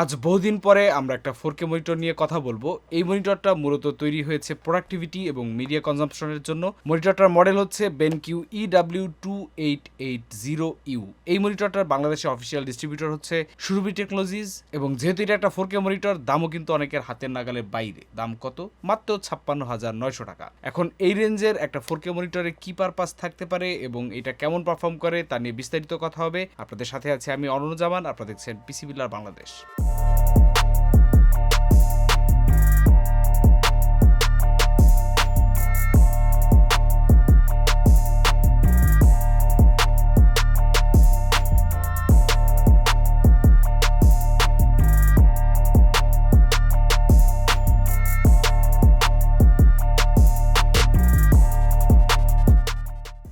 আজ বহুদিন পরে আমরা একটা ফোর কে মনিটর নিয়ে কথা বলব। এই মনিটরটা মূলত তৈরি হয়েছে প্রোডাক্টিভিটি এবং মিডিয়া কনজাম্পশনের জন্য। মনিটরটার মডেল হচ্ছে BenQ E W two eight eight zero U এই মনিটরটার বাংলাদেশে অফিসিয়াল ডিস্ট্রিবিউটর হচ্ছে সুরভি টেকনোলজিস এবং যেহেতু এটা একটা ফোর কে মনিটর, দামও কিন্তু অনেকের হাতের নাগালের বাইরে। দাম কত? মাত্র ছাপ্পান্ন হাজার নয়শো টাকা। এখন এই রেঞ্জের একটা ফোর কে মনিটরে কি পারপাস থাকতে পারে এবং এটা কেমন পারফর্ম করে তা নিয়ে বিস্তারিত কথা হবে। আপনাদের সাথে আছে আমি অনন্য জামান আপনারা দেখছেন পিসি বিল্লার বাংলাদেশ।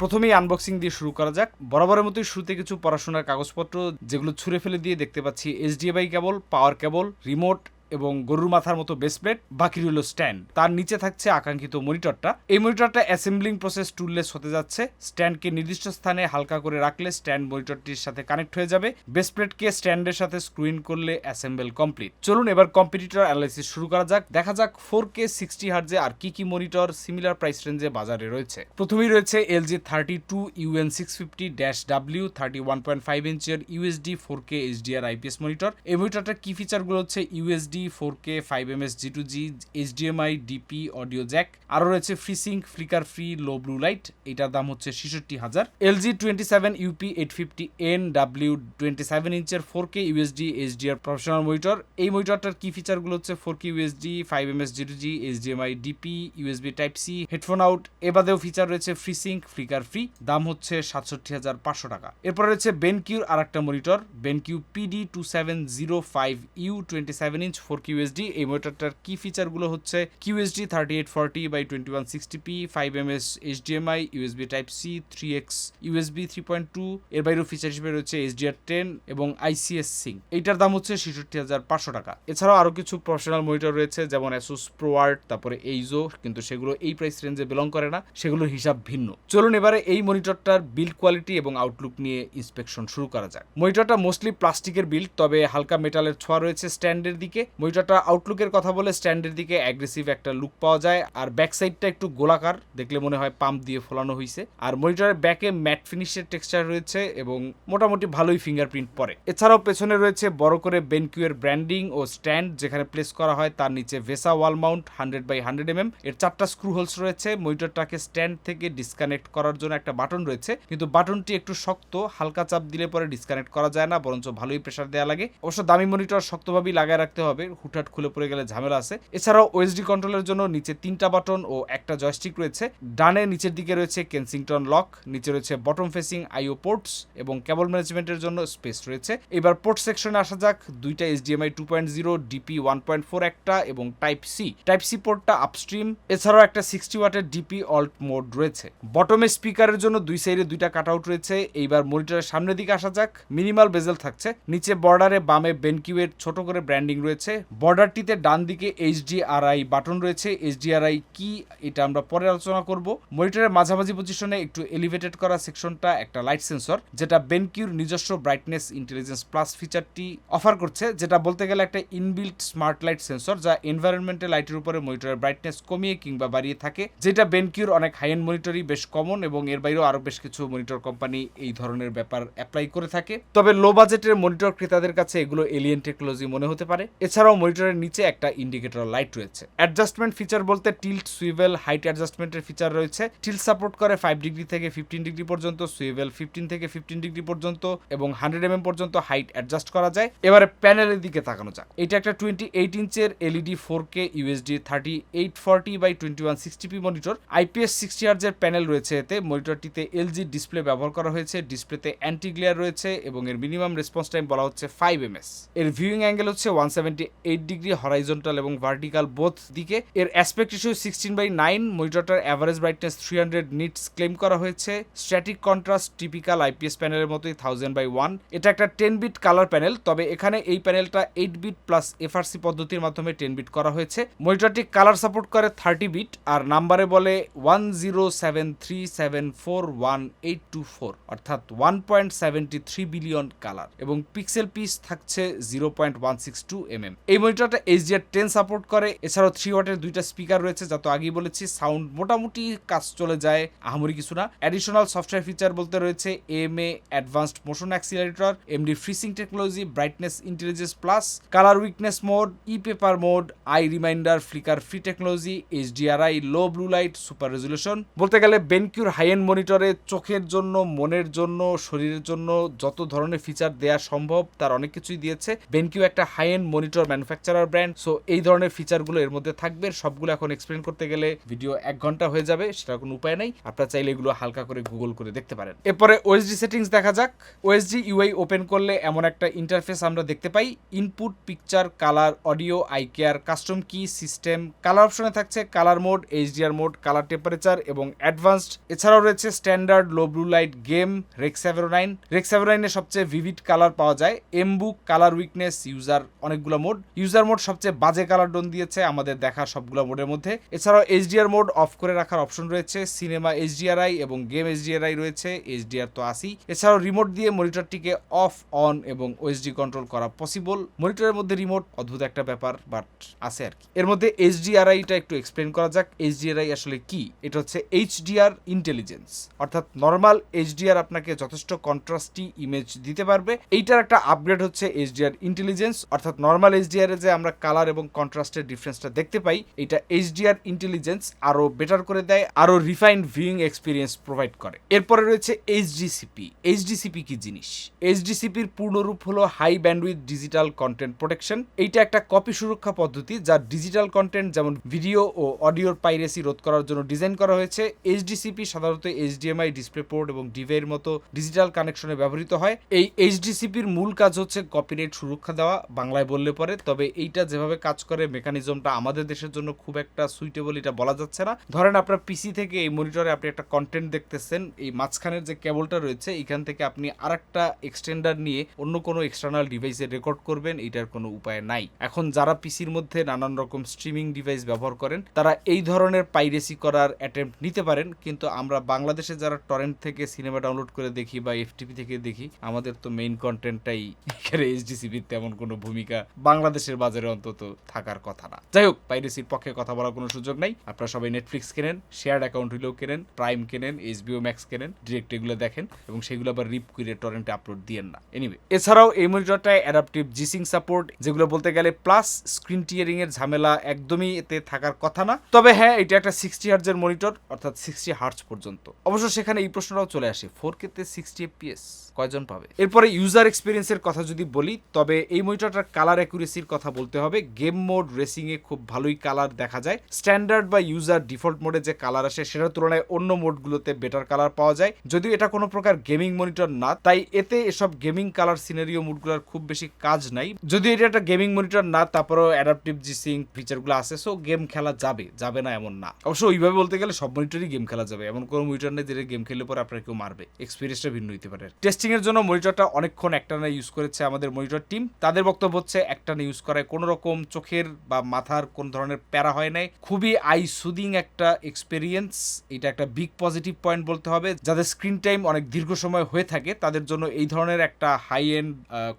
প্রথমেই আনবক্সিং দিয়ে শুরু করা যাক। বরাবরের মতোই শুরুতে কিছু পড়াশোনার কাগজপত্র যেগুলো ছুঁড়ে ফেলে দিয়ে দেখতে পাচ্ছি এইচডিএমআই কেবল পাওয়ার কেবল রিমোট এবং গরুর মাথার মতো বেস প্লেট বাকি রইল স্ট্যান্ড। তার নিচে থাকছে আকাঙ্ক্ষিত মনিটরটা। এই মনিটরটা অ্যাসেম্বলিং প্রসেস টুললেস হতে যাচ্ছে। স্ট্যান্ডকে নির্দিষ্ট স্থানে হালকা করে রাখলে স্ট্যান্ড মনিটরটির সাথে কানেক্ট হয়ে যাবে। বেস প্লেটকে স্ট্যান্ডের সাথে স্ক্রুইন করলে অ্যাসেম্বল কমপ্লিট। চলুন এবার কম্পিটিটর অ্যানালাইসিস শুরু করা যাক। দেখা যাক ফোর কে সিক্সটি হার্জে আর কি কি মনিটর সিমিলার প্রাইস রেঞ্জে বাজারে রয়েছে। প্রথমেই রয়েছে LG thirty two UN six fifty dash W thirty one point five ইঞ্চের UHD four K HDR IPS monitor. এই মনিটরটার কি ফিচারগুলো হচ্ছে? UHD four K five M S G two G HDMI DP audio jack আরও রয়েছে free sync flicker free low blue light এটার দাম হচ্ছে ছেষট্টি হাজার। LG twenty seven UP eight fifty N W twenty seven ইঞ্চের four K UHD HDR professional monitor এই মনিটরটার কি ফিচারগুলো হচ্ছে four K UHD five M S G two G HDMI DP USB type C headphone out এবাদেও feature রয়েছে free sync flicker free দাম হচ্ছে সাতষট্টি হাজার পাঁচশো টাকা। এরপর রয়েছে বেনকিউর আর একটা monitor BenQ PD two seven zero five U twenty seven inch four K UHD এই মনিটরটার কি ফিচারগুলো হচ্ছে? K UHD thirty eight forty by twenty one sixty P five M S HDMI USB type C three X USB three point two এর বাইরেও feature হিসেবে রয়েছে HDR ten এবং আইসিএস সিং এইটার দাম হচ্ছে ছেষট্টি হাজার পাঁচশো টাকা। এছাড়াও আরও কিছু প্রফেশনাল মনিটর রয়েছে, যেমন অ্যাসুস প্রোয়ার্ড তারপরে এইজো কিন্তু সেগুলো এই প্রাইস রেঞ্জে বিলং করে না, সেগুলোর হিসাব ভিন্ন। চলুন এবারে এই মনিটরটার বিল্ড কোয়ালিটি এবং আউটলুক নিয়ে ইন্সপেকশন শুরু করা যাক। মনিটরটা মোস্টলি প্লাস্টিকের বিল্ড তবে হালকা মেটালের ছোঁয়া রয়েছে স্ট্যান্ডের দিকে। মনিটরটা আউটলুকের কথা বলে স্ট্যান্ডের দিকে অ্যাগ্রেসিভ একটা লুক পাওয়া যায়, আর ব্যাক সাইডটা একটু গোলাকার, দেখলে মনে হয় পাম্প দিয়ে ফোলানো হয়েছে আর মনিটরের ব্যাকে ম্যাট ফিনিশের টেক্সচার রয়েছে এবং মোটামুটি ভালোই ফিঙ্গারপ্রিন্ট পরে। এছাড়াও পেছনে রয়েছে বড় করে বেনকিউয়ের ব্র্যান্ডিং ও স্ট্যান্ড যেখানে প্লেস করা হয় তার নিচে VESA wall mount hundred by hundred M এর চারটা স্ক্রু হোলস রয়েছে। মনিটরটাকে স্ট্যান্ড থেকে ডিসকানেক্ট করার জন্য একটা বাটন রয়েছে, কিন্তু বাটনটি একটু শক্ত, হালকা চাপ দিলে পরে ডিসকানেক্ট করা যায় না, বরঞ্চ ভালোই প্রেশার দেওয়া লাগে। অবশ্য দামি মনিটর শক্তভাবেই লাগায় রাখতে হবে। হুটহাট খুলে পড়ে গেলে ঝামেলা আছে। এছাড়াও ওএসডি কন্ট্রোলের জন্য নিচে তিনটা বাটন ও একটা জয়স্টিক রয়েছে। ডানে নিচের দিকে রয়েছে কেনসিংটন লক নিচে রয়েছে বটম ফেসিং আইও পোর্টস এবং কেবল ম্যানেজমেন্টের জন্য স্পেস রয়েছে। এবার পোর্ট সেকশনে আসা যাক। দুইটা HDMI two point zero DP one point four একটা এবং টাইপ সি টাইপ সি পোর্টটা আপস্ট্রিম এছাড়াও একটা সিক্সটি ওয়াটের ডিপি অল্ট মোড রয়েছে। বটমে স্পিকারের জন্য দুই সাইডে দুইটা কাট আউট রয়েছে। এইবার মনিটরের সামনের দিকে আসা যাক। মিনিমাল বেজেল থাকছে। নিচে বর্ডারে বামে বেনকিউয়ের ছোট করে ব্র্যান্ডিং রয়েছে। বর্ডারটিতে ডান দিকে এইচডিআরআই বাটন রয়েছে। এইচডিআরআই কি, এটা আমরা পরে আলোচনা করব। মনিটরের মাঝামাঝি পজিশনে একটু এলিভেটেড করা সেকশনটা, একটা লাইট সেন্সর যেটা বেনকিউর নিজস্ব ব্রাইটনেস ইন্টেলিজেন্স প্লাস ফিচারটি অফার করছে, যেটা বলতে গেলে একটা ইনবিল্ট স্মার্ট লাইট সেন্সর যা এনভায়রনমেন্টাল লাইটের উপরে মনিটরের ব্রাইটনেস কমিয়ে কিংবা বাড়িয়ে থাকে। যেটা বেনকিউর অনেক হাই এন্ড মনিটরই বেশ কমন এবং এর বাইরেও আরও বেশ কিছু মনিটর কোম্পানি এই ধরনের ব্যাপার অ্যাপ্লাই করে থাকে। তবে লো বাজেটের মনিটর ক্রেতাদের কাছে এগুলো এলিয়েন টেকনোলজি মনে হতে পারে। এছাড়াও মনিটরের নিচে একটা ইন্ডিকেটর লাইট রয়েছে। অ্যাডজাস্টমেন্ট ফিচার বলতে টিল্ট সুইভেল হাইট অ্যাডজাস্টমেন্টের ফিচার রয়েছে। টিল্ট সাপোর্ট করে ফাইভ ডিগ্রি থেকে ফিফটিন ডিগ্রি পর্যন্ত সুইভেল ফিফটিন থেকে ফিফটিন ডিগ্রি পর্যন্ত এবং হান্ড্রেড এম পর্যন্ত হাইট অ্যাডজাস্ট করা যায়। এবারে প্যানেলের দিকে তাকানো যাক। এটা একটা twenty eight ইঞ্চের LED four K UHD thirty eight forty by twenty one sixty P monitor IPS sixty হার্জের panel রয়েছে এতে। মনিটরটিতে এলজি ডিসপ্লে ব্যবহার করা হয়েছে। ডিসপ্লেতে অ্যান্টি গ্লেয়ার রয়েছে এবং এর মিনিমাম রেসপন্স টাইম বলা হচ্ছে ফাইভ এম এর ভিউইং অ্যাঙ্গেল হচ্ছে one seventy eight degree horizontal এবং ভার্টিক্যাল বোথ দিকে। এর aspect issue sixteen by nine মনিটরটার average brightness three hundred nits claim করা হয়েছে। স্ট্যাটিক কন্ট্রাস্ট টিপিক্যাল আইপিএস প্যানেলের মতোই থাউজেন্ড বাই ওয়ান এটা একটা টেন বিট কালার প্যানেল তবে এখানে এই প্যানেলটা এইট বিট প্লাস এফআরসি পদ্ধতির মাধ্যমে টেন বিট করা হয়েছে। মনিটরটি কালার সাপোর্ট করে থার্টি বিট আর নাম্বারে বলে one zero seven three seven four one eight two four অর্থাৎ one point seventy three billion colour এবং পিক্সেল পিস থাকছে zero point one six two M M এই মনিটরটা এইচডিআর টেন সাপোর্ট করে। এছাড়াও থ্রি ওয়াটের দুইটা স্পিকার রয়েছে, যা তো আগেই বলেছি সাউন্ড মোটামুটি কাজ চলে যায়, আহামরি কিছু না। অ্যাডিশনাল সফটওয়্যার ফিচার বলতে রয়েছে M A advanced motion accelerator AMD FreeSync technology brightness intelligence plus colour weakness mode E paper mode eye reminder flicker free technology HDRi low blue light super resolution বলতে গেলে বেনকিউর high end মনিটরে চোখের জন্য, মনের জন্য, শরীরের জন্য যত ধরনের ফিচার দেওয়া সম্ভব, তার অনেক কিছুই দিয়েছে। বেনকিউ একটা high end monitor manufacturer brand. So এই ধরনের ফিচারগুলো এর মধ্যে থাকবে। সবগুলো এখন এক্সপ্লেন করতে গেলে ভিডিও এক ঘণ্টা হয়ে যাবে সেটা কোনো উপায় নেই। আপনারা চাইলে এগুলো হালকা করে গুগল করে দেখতে পারেন। এরপরে ওএসডি সেটিংস দেখা যাক। ওএসডি ইউআই ওপেন করলে এমন একটা ইন্টারফেস আমরা দেখতে পাই। Input picture colour audio eye care custom key system colour অপশনে থাকছে colour mode HDR mode colour temperature এবং অ্যাডভান্সড এছাড়াও রয়েছে standard low blue light game Rec seven oh nine Rec seven oh নাইনের সবচেয়ে ভিভিড কালার পাওয়া যায়। M book colour weakness user অনেকগুলো মোড ইউজার মোড সবচেয়ে বাজে কালার ডোন দিয়েছে আমাদের দেখা সবগুলো মোডের মধ্যে। এছাড়াও এইচডিআর মোড অফ করে রাখার অপশন রয়েছে সিনেমা এইচডিআরআই এবং গেম এইচডিআরআই রয়েছে এইচডিআর তো আসি এছাড়াও রিমোট দিয়ে মনিটরটিকে অফ অন এবং ওএসডি কন্ট্রোল করা পসিবল মনিটরের মধ্যে রিমোট অদ্ভুত একটা ব্যাপার বাট আছে আর কি। এর মধ্যে এইচডিআরআইটা একটু এক্সপ্লেন করা যাক এইচডিআরআই আসলে কি? এটা হচ্ছে এইচডিআর ইন্টেলিজেন্স অর্থাৎ নর্মাল এইচডিআর আপনাকে যথেষ্ট কন্ট্রাস্টি ইমেজ দিতে পারবে। এইটার একটা আপগ্রেড হচ্ছে এইচডিআর ইন্টেলিজেন্স অর্থাৎ নর্মাল এইচডিআর এ যে আমরা কালার এবং কন্ট্রাস্টের ডিফারেন্সটা দেখতে পাই, এটা এইচডিআর ইন্টেলিজেন্স আরও বেটার করে দেয়, আরও রিফাইন্ড ভিউইং এক্সপিরিয়েন্স প্রোভাইড করে। এরপরে রয়েছে এইচডিসিপি এইচডিসিপি কি জিনিস? এইচডিসিপির পূর্ণরূপ হলো high bandwidth digital content protection এইটা একটা কপি সুরক্ষা পদ্ধতি যা ডিজিটাল কন্টেন্ট যেমন ভিডিও ও অডিওর পাইরেসি রোধ করার জন্য ডিজাইন করা হয়েছে। এইচডিসিপি সাধারণত এইচডিএমআই ডিসপ্লে পোর্ট এবং ডিভের মতো ডিজিটাল কানেকশনে ব্যবহৃত হয়। এই এইচডিসিপির মূল কাজ হচ্ছে কপিরাইট সুরক্ষা দেওয়া, বাংলায় বললে পরে। তবে এইটা যেভাবে কাজ করে মেকানিজমটা আমাদের দেশের জন্য খুব একটা সুইটেবল এটা বলা যাচ্ছে না। ধরেন আপনার পিসি থেকে এই মনিটরে আপনি একটা কন্টেন্ট দেখতেছেন, এই মাঝখানের যে কেবলটা রয়েছে, এখান থেকে আপনি আরেকটা এক্সটেন্ডার নিয়ে অন্য কোনো এক্সটার্নাল ডিভাইসে রেকর্ড করবেন, এটার কোনো উপায় নাই। এখন যারা পিসির মধ্যে নানান রকম স্ট্রিমিং ডিভাইস ব্যবহার করেন, তারা এই ধরনের পাইরেসি করার অ্যাটেম্প্ট নিতে পারেন, কিন্তু আমরা বাংলাদেশে যারা টরেন্ট থেকে সিনেমা ডাউনলোড করে দেখি বা এফটিপি থেকে দেখি, আমাদের তো মেইন কন্টেন্টটাই এখানে এইচডিসিপির তেমন কোনো ভূমিকা বাংলাদেশের বাজারে অন্তত থাকার কথা না। যাই হোক, পাইরেসির পক্ষে কথা বলার কোনো সুযোগ নাই। আপনারা সবাই নেটফ্লিক্স কেনেন, শেয়ার্ড অ্যাকাউন্ট হইলেও কেনেন, প্রাইম কেনেন এইচবিও ম্যাক্স কেনেন ডিরেক্ট এগুলো দেখেন এবং সেগুলো আবার রিপ করে টরেন্টে আপলোড দিয়েন না। এনিওয়ে এছাড়াও এই মনিটরটায় অ্যাডাপটিভ জিসিং সাপোর্ট যেগুলো বলতে গেলে প্লাস স্ক্রিন টিয়ারিং এর ঝামেলা একদমই এতে থাকার কথা না। তবে হ্যাঁ এটা একটা সিক্সটি হার্জের মনিটর, অর্থাৎ সিক্সটি হার্জ পর্যন্ত। অবশ্য সেখানে এই প্রশ্নটাও চলে আসে ফোর কেতে সিক্সটি এফপিএস কয়জন পাবে? এরপরে ইউজার এক্সপিরিয়েন্সের কথা যদি বলি, তবে এই মনিটরটার কালার অ্যাকুরেসির কথা বলতে হবে। গেম মোড রেসিং এ খুব ভালোই কালার দেখা যায়। স্ট্যান্ডার্ড বা ইউজার ডিফল্ট মোডে যে কালার আসে, সেটার তুলনায় অন্য মোডগুলোতে বেটার কালার পাওয়া যায়। যদিও এটা কোনো প্রকার গেমিং মনিটর না, তাই এতে এসব গেমিং কালার সিনারিও মোডগুলোর খুব বেশি কাজ নাই। যদিও এটা একটা গেমিং মনিটর না, তারপরেও অ্যাডাপটিভ জিসিং ফিচারগুলো আছে সো গেম খেলা যাবে যাবে না এমন না। অবশ্য ওইভাবে বলতে গেলে সব মনিটরই গেম খেলা যাবে। এমন কোনো মনিটর নেই যেটা গেম খেললে পরে আপনার কেউ মারবে। এক্সপিরিয়েন্সটা ভিন্ন হতে পারে। টেস্টিং এর জন্য মনিটরটা অনেকক্ষণ একটানা ইউজ করেছে আমাদের মনিটর টিম তাদের বক্তব্য হচ্ছে, একটানা ইউজ করায় কোনো রকম চোখের বা মাথার কোন ধরনের প্যারা হয় নাই। খুবই আই সুদিং একটা এক্সপিরিয়েন্স এটা একটা বিগ পজিটিভ পয়েন্ট বলতে হবে। যাদের স্ক্রিন টাইম অনেক দীর্ঘ সময় হয়ে থাকে, তাদের জন্য এই ধরনের একটা হাই এন্ড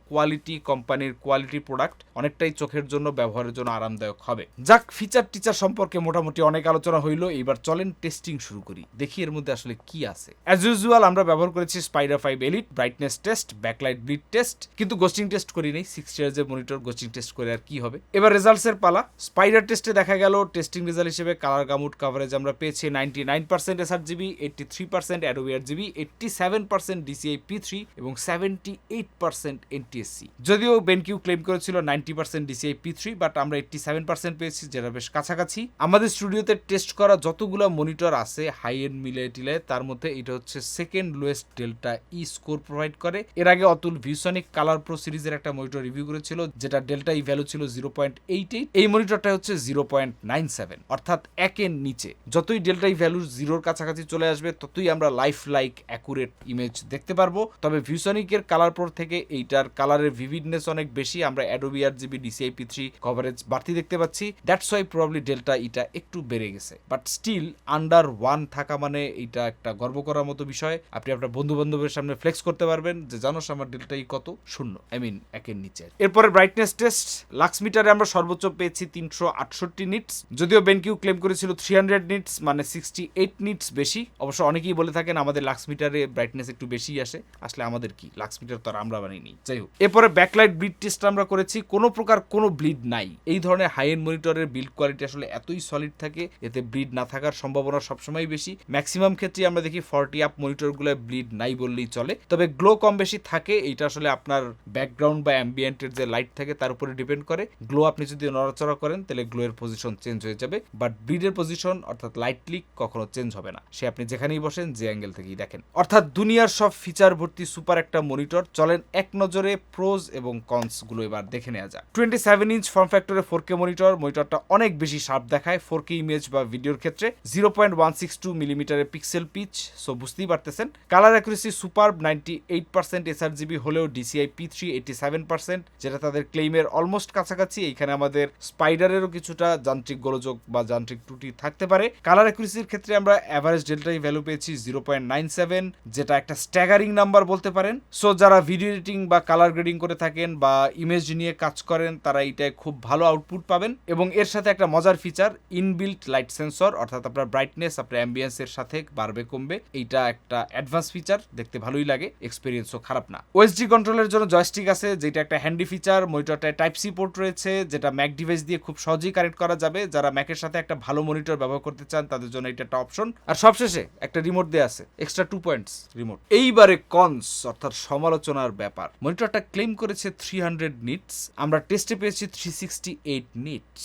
কোয়ালিটি কোম্পানির কোয়ালিটি প্রোডাক্ট অনেকটাই চোখের জন্য, ব্যবহারের জন্য আরামদায়ক হবে। যাক ফিচার টিচার সম্পর্কে মোটামুটি অনেক আলোচনা হইল, এবার চলেন টেস্টিং শুরু করি। দেখি এর মধ্যে আসলে কি আছে। অ্যাজ ইউজুয়াল আমরা ব্যবহার করেছি Spyder five Elite brightness test backlight bleed test কিন্তু গোস্টিং টেস্ট করি নেই। সিক্স ইয়ার্সের মনিটর গোস্টিং টেস্ট করে আর কি হবে। এবার রেজাল্টস এর পালা। স্পাইডার টেস্টে দেখা গেল টেস্টিং রেজাল্ট হিসেবে কালার গামুট কাভারেজ আমরা পেয়েছি ninety nine percent sRGB eighty three percent Adobe RGB eighty seven percent DCI P three এবং সেভেন্টি এইট পার্সেন্ট এনটিএসসি যদিও বেনকিউ ক্লেম করেছিল ninety percent DCI P three but আমরা eighty seven percent পেয়েছি, যেটা বেশ কাছাকাছি। আমাদের স্টুডিওতে টেস্ট করা যতগুলো মনিটর আছে হাই এন্ড মিলে টিলে তার মধ্যে এটা হচ্ছে second lowest delta E score provide করে। এর আগে অতুল ভিউসনিক কালার প্রো সিরিজের একটা মনিটর রিভিউ করেছিল, যেটা ডেল্টা ডেল্টা ই ভ্যালু ছিল জিরো পয়েন্ট এইট এইট এই মনিটরটা হচ্ছে জিরো পয়েন্ট নাইন সেভেন অর্থাৎ একের নিচে। যতই ডেল্টা ই ভ্যালু জিরোর কাছাকাছি চলে আসবে, ততই আমরা লাইফ লাইক অ্যাকুরেট ইমেজ দেখতে পারব। তবে ভিউসনিকের কালার প্রো থেকে এইটার কালারের ভিভিডনেস অনেক বেশি, আমরা Adobe RGB DCI P three coverage বাড়তি দেখতে পাচ্ছি। দ্যাটস ওয়াই প্রবলি ডেল্টা ইটা একটু বেড়ে গেছে। বাট স্টিল আন্ডার ওয়ান থাকা মানে এটা একটা গর্ব করার মতো বিষয়। আপনি আপনার বন্ধু বান্ধবের সামনে ফ্লেক্স করতে পারবেন যে, জানোস আমার ডেল্টা কত? শূন্য আই মিন একের নিচে। এরপরে ব্রাইটনেস টেস্ট লাক্স মিটারে আমরা সর্বোচ্চ পেয়েছি তিনশো আটষট্টি নিটস। যদিও বেনকিউ ক্লেম করেছিল থ্রি হান্ড্রেড নিটস মানে সিক্সটি এইট নিটস বেশি। অবশ্য অনেকেই বলে থাকেন আমাদের লাক্স মিটারে ব্রাইটনেস একটু বেশি আসে। আসলে আমাদের কি? লাক্স মিটার তো আর আমরা বানাইনি। যাই হোক, এরপরে ব্যাকলাইট ব্লিড টেস্ট আমরা করেছি। কোনো প্রকার কোনো ব্লিড নাই। এই ধরনের হাই এন্ড মনিটরের বিল্ড কোয়ালিটি আসলে এতই সলিড থাকে, এতে ব্লিড না থাকার সম্ভাবনা সবসময় বেশি। ম্যাক্সিমাম ক্ষেত্রে আমরা দেখি ফর্টি আপ মনিটরগুলো ব্লিড নাই বললেই চলে। তবে গ্লো কম বেশি থাকে। এইটা আসলে আপনার ব্যাকগ্রাউন্ড বা অ্যাম্বিয়েন্টের যে লাইট থাকে, তার উপরে ডিপেন্ড করে। গ্লো আপনি যদি নড়াচড়া করেন, তাহলে গ্লো এর পজিশন চেঞ্জ হয়ে যাবে। বাট ব্লিডের পজিশন অর্থাৎ লাইট লিক কখনো চেঞ্জ হবে না। সে আপনি যেখানেই বসেন, যে অ্যাঙ্গেল থেকেই দেখেন। অর্থাৎ দুনিয়ার সব ফিচার ভর্তি সুপার একটা মনিটর চলেন এক নজরে প্রোজ এবং কনসগুলো এবার দেখে নেওয়া যাক। টোয়েন্টি সেভেন ইঞ্চ ফর্ম ফ্যাক্টরে ফোর কে মনিটর মনিটরটা অনেক বেশি শার্প দেখায় ফোর কে ইমেজ বা ভিডিওর ক্ষেত্রে। Zero point one six two মিলিমিটারের পিক্সেল পিচ সো বুঝতেই পারতেছেন। Colour accuracy super ninety eight percent sRGB হলেও DCI P three eighty seven percent যেটা তাদের ক্লেইমের অলমোস্ট কাছাকাছি এখানে আমাদের স্পাইডারেরও কিছুটা যান্ত্রিক গোলযোগ বা যান্ত্রিক ত্রুটি থাকতে পারে। কালার অ্যাকুরেসির ক্ষেত্রে আমরা অ্যাভারেজ ডেল্টাই ভ্যালু পেয়েছি জিরো পয়েন্ট নাইন সেভেন যেটা একটা স্ট্যাগারিং নাম্বার বলতে পারেন। সো যারা ভিডিও এডিটিং বা কালার গ্রেডিং করে থাকেন বা ইমেজ নিয়ে কাজ করেন, তারা এইটায় খুব ভালো আউটপুট পাবেন। এবং এর সাথে একটা মজার ফিচার ইনবিল্ট লাইট সেন্সর অর্থাৎ আপনার ব্রাইটনেস আপনার অ্যাম্বিয়েন্সের সাথে বাড়বে, কমবে। এইটা একটা অ্যাডভান্স ফিচার দেখতে ভালোই লাগে এক্সপিরিয়েন্সও খারাপ না। ওএসডি কন্ট্রোলের জন্য জয়স্টিক আছে, যেটা একটা হ্যান্ডি ফিচার মনিটরটায় টাইপ সি পোর্ট রয়েছে, যেটা ম্যাক ডিভাইস দিয়ে খুব সহজেই কানেক্ট করা যাবে। যারা ম্যাকের সাথে একটা ভালো মনিটর ব্যবহার করতে চান, তাদের জন্য এটা একটা অপশন আর সবশেষে একটা রিমোট দেয়া আছে এক্সট্রা টু পয়েন্টস রিমোট এইবারে কনস অর্থাৎ সমালোচনার ব্যাপার। মনিটরটা ক্লেম করেছে থ্রি হান্ড্রেড নিটস আমরা টেস্টে পেয়েছি three sixty eight nits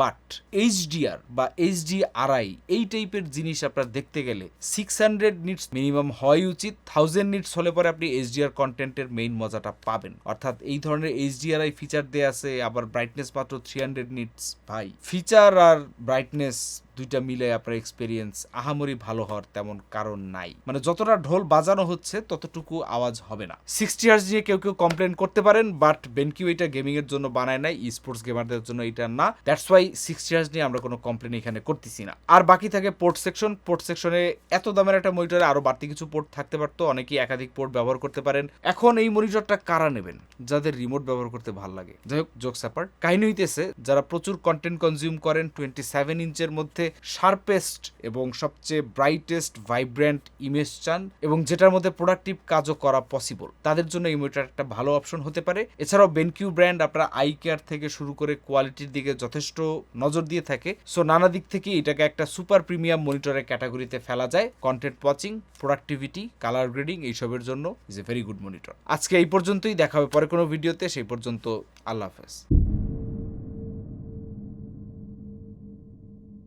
but HDR বা এইচডিআরআই এই টাইপের জিনিস আপনার দেখতে গেলে সিক্স হান্ড্রেড নিটস মিনিমাম হওয়াই উচিত। থাউজেন্ড নিটস হলে পরে আপনি এইচডিআর কন্টেন্টের মেইন মজাটা পাবেন। অর্থাৎ এই ধরনের এইচডিআরআই ফিচার দেয়া আছে আবার ব্রাইটনেস মাত্র থ্রি হান্ড্রেড নিটস ভাই ফিচার আর ব্রাইটনেস দুইটা মিলে আপনার এক্সপিরিয়েন্স আহামরি ভালো হওয়ার তেমন কারণ নাই। মানে যতটা ঢোল বাজানো হচ্ছে, ততটুকু আওয়াজ হবে না। সিক্সটি ইয়ার্স নিয়ে কেউ কেউ কমপ্লেন করতে পারেন বাট বেনকিউ এটা গেমিং এর জন্য বানায় নাই স্পোর্টস গেমারদের জন্য এটা না। দ্যাটস ওয়াই সিক্সটি ইয়ার্স নিয়ে আমরা কোনো কমপ্লেন এখানে করতেছি না। আর বাকি থাকে পোর্ট সেকশন পোর্ট সেকশনে এত দামের একটা মনিটরে আরও বাড়তি কিছু পোর্ট থাকতে পারতো, অনেকেই একাধিক পোর্ট ব্যবহার করতে পারেন। এখন এই মনিটরটা কারা নেবেন? যাদের রিমোট ব্যবহার করতে ভালো লাগে। যাই হোক জোক স্যাপার কাহিনী হইতেছে, যারা প্রচুর কন্টেন্ট কনজিউম করেন টোয়েন্টি সেভেন ইঞ্চের মধ্যে শার্পেস্ট এবং সবচেয়ে ব্রাইটেস্ট ভাইব্রেন্ট ইমেজ চান এবং যেটার মধ্যে প্রোডাক্টিভ কাজও করা পসিবল তাদের জন্য এই মনিটর একটা ভালো অপশন হতে পারে। এছাড়াও বেনকিউ ব্র্যান্ড আপনারা আই কেয়ার থেকে শুরু করে কোয়ালিটির দিকে যথেষ্ট নজর দিয়ে থাকে। সো নানা দিক থেকে এটাকে একটা সুপার প্রিমিয়াম মনিটরের ক্যাটাগরিতে ফেলা যায়। Content watching productivity colour grading এইসবের জন্য is a very good monitor আজকে এই পর্যন্তই। দেখা হবে পরে কোনো ভিডিওতে সেই পর্যন্ত আল্লাহ হাফেজ।